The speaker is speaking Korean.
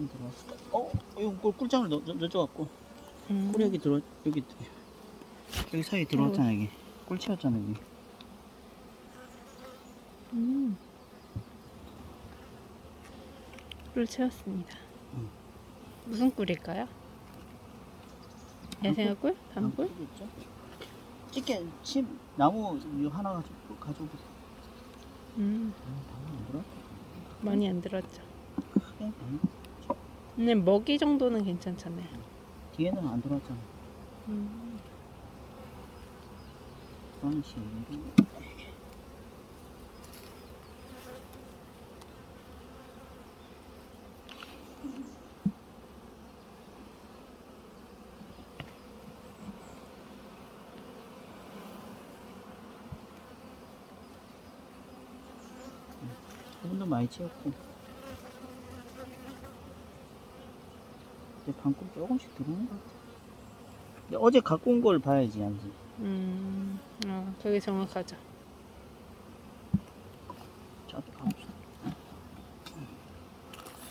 한번 들어왔을까? 어, 이거 꿀, 넣, 넣, 넣어갖고 음. 꿀 여기 들어 여기 여기 사이 들어왔잖아 여기 꿀 채웠잖아 여기. 음. 꿀 채웠습니다. 음. 무슨 꿀일까요? 야생화 꿀? 밤꿀? 있죠? 찌개 침 나무 이거 하나 가지고 가져오고 음. 많이 안 들었죠. 아니, 근데 먹이 정도는 괜찮잖아요. 뒤에는 안 들어왔잖아. 음. 식으로. 부분도 많이 채웠고 이제 방금 조금씩 들어오는 것 같아 어제 갖고 온 걸 봐야지 알지 음. 어, 그게 정확하죠.